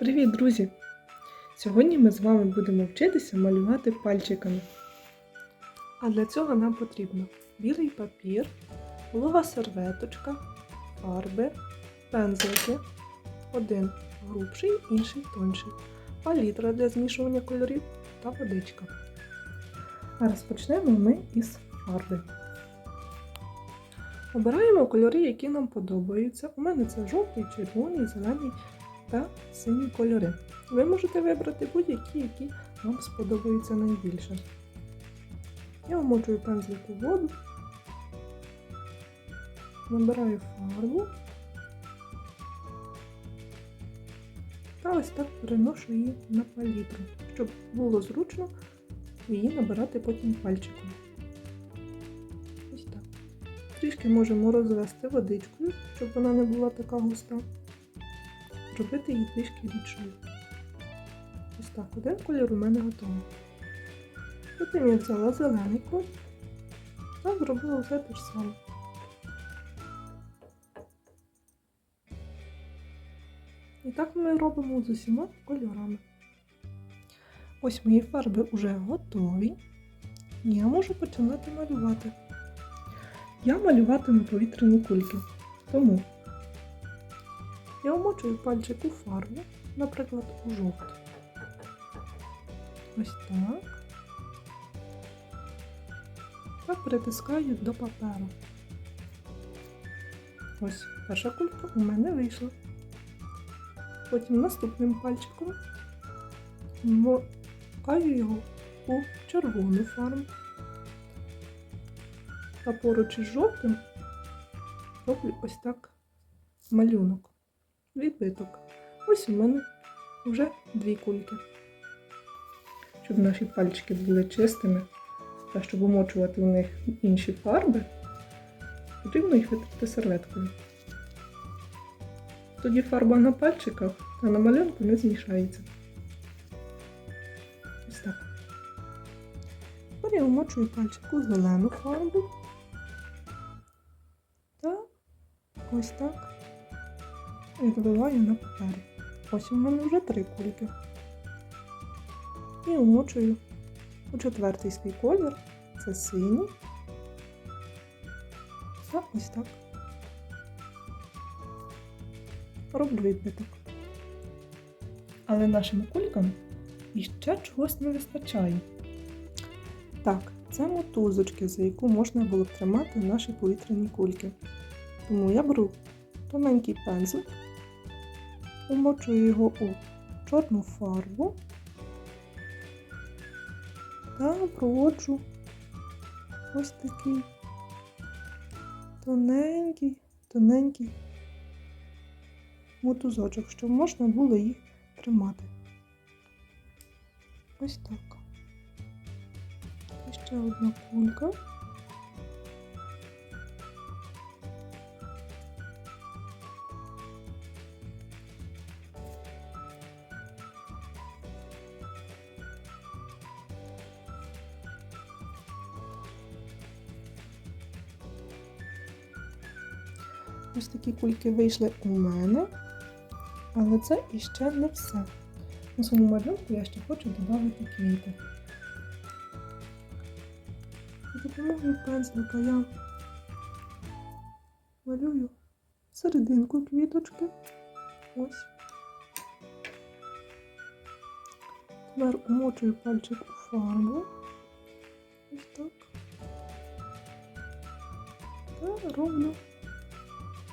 Привіт, друзі! Сьогодні ми з вами будемо вчитися малювати пальчиками. А для цього нам потрібно білий папір, волога серветочка, фарби, пензлики, один грубший, інший тонший, палітра для змішування кольорів та водичка. А розпочнемо ми із фарби. Обираємо кольори, які нам подобаються. У мене це жовтий, червоний, зелений та сині кольори. Ви можете вибрати будь-які, які вам сподобаються найбільше. Я вмочую пензлик у воду, набираю фарбу та ось так переношу її на палітру, щоб було зручно її набирати потім пальчиком. Ось так. Трішки можемо розвести водичкою, щоб вона не була така густа зробити її трішки рідшою. Ось так, один колір у мене готовий. Потім я взяла зелений колір та зробила все те ж саме. І так ми робимо з усіма кольорами. Ось мої фарби вже готові. Я можу починати малювати. Я малюватиму повітряні кульки. Тому я вмочую пальчик у фарбу, наприклад, у жовту. Ось так. Та притискаю до паперу. Ось перша кулька у мене вийшла. Потім наступним пальчиком вмокаю його у червону фарбу. А поруч із жовтим роблю ось так малюнок відбиток. Ось у мене вже дві кульки. Щоб наші пальчики були чистими та щоб умочувати в них інші фарби, потрібно їх витерти серветкою. Тоді фарба на пальчиках та на малюнку не змішається. Ось так. Тепер я вмочую пальчик у зелену фарбу. Та ось так і виливаю на папері. Ось у мене вже три кульки. І вмочую у четвертий свій колір. Це синій. Та ось так. Роблю відбиток. Але нашим кулькам іще чогось не вистачає. Так, це мотузочки, за яку можна було б тримати наші повітряні кульки. Тому я беру тоненький пензлик Умочую його у чорну фарбу та проводжу ось такий тоненький, тоненький мотузочок, щоб можна було їх тримати. Ось так. І ще одна кулька. Ось такі кульки вийшли у мене, але це іще не все. На своєму малюнку я ще хочу додати квіти. За допомогою пензлика я малюю серединку квіточки. Ось. Тепер умочую пальчик у фарбу. Ось так. Та роблю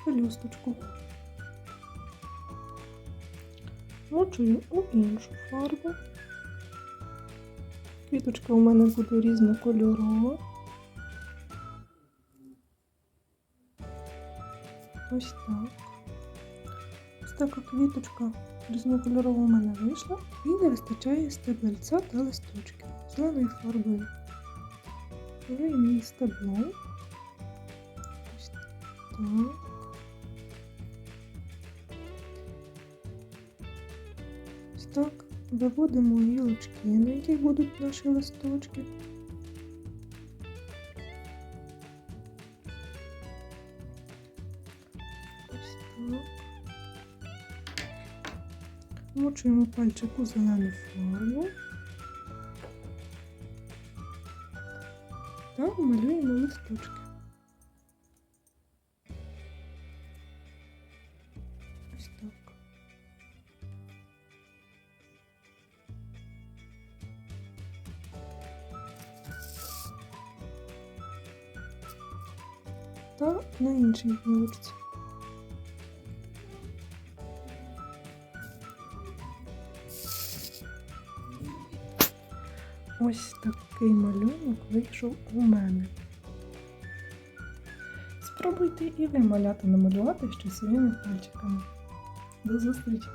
пелюсточку. Мочую у іншу фарбу. Квіточка у мене буде різнокольорова. Ось так. Ось така квіточка різнокольорова у мене вийшла і не вистачає стебельця та листочки зеленою фарбою. Беру її стебло. Ось так. Так виводимо гілочки, на яких будуть наші листочки. Ось так. Вмочуємо пальчик у зелену фарбу та малюємо листочки. Та на іншій гілочці. Ось такий малюнок вийшов у мене. Спробуйте і ви малята намалювати щось своїми пальчиками. До зустрічі!